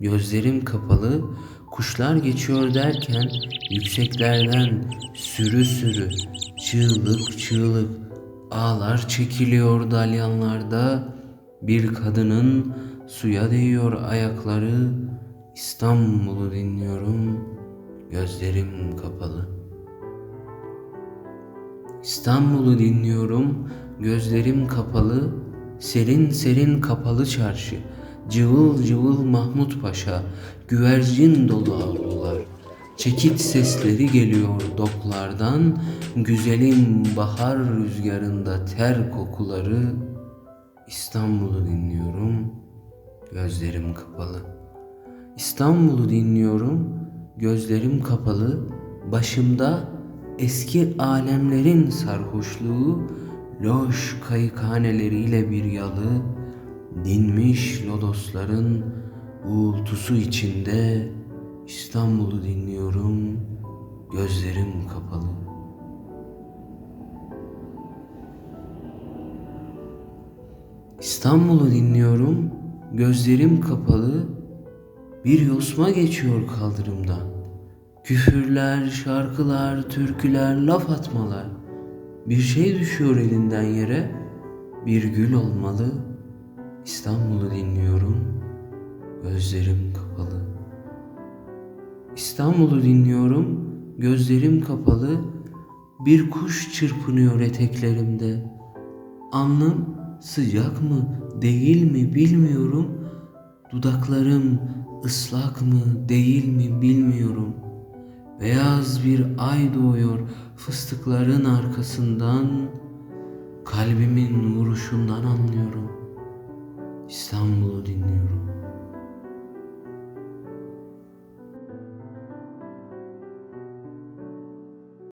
gözlerim kapalı, kuşlar geçiyor derken yükseklerden sürü sürü, çığlık çığlık, ağlar çekiliyor dalyanlarda, bir kadının suya değiyor ayakları, İstanbul'u dinliyorum, gözlerim kapalı. İstanbul'u dinliyorum, gözlerim kapalı, serin serin kapalı çarşı, cıvıl cıvıl Mahmut Paşa, güvercin dolu avlular, çekit sesleri geliyor doklardan, güzelim bahar rüzgarında ter kokuları, İstanbul'u dinliyorum, gözlerim kapalı. İstanbul'u dinliyorum, gözlerim kapalı, başımda eski alemlerin sarhoşluğu, loş kayıkhaneleriyle bir yalı, dinmiş lodosların uğultusu içinde İstanbul'u dinliyorum, gözlerim kapalı. İstanbul'u dinliyorum, gözlerim kapalı, bir yosma geçiyor kaldırımdan. Küfürler, şarkılar, türküler, laf atmalar. Bir şey düşüyor elinden yere, bir gül olmalı. İstanbul'u dinliyorum, gözlerim kapalı. İstanbul'u dinliyorum, gözlerim kapalı. Bir kuş çırpınıyor eteklerimde. Alnım sıcak mı, değil mi bilmiyorum. Dudaklarım ıslak mı, değil mi bilmiyorum. Beyaz bir ay doğuyor fıstıkların arkasından. Kalbimin vuruşundan anlıyorum. İstanbul'u dinliyorum.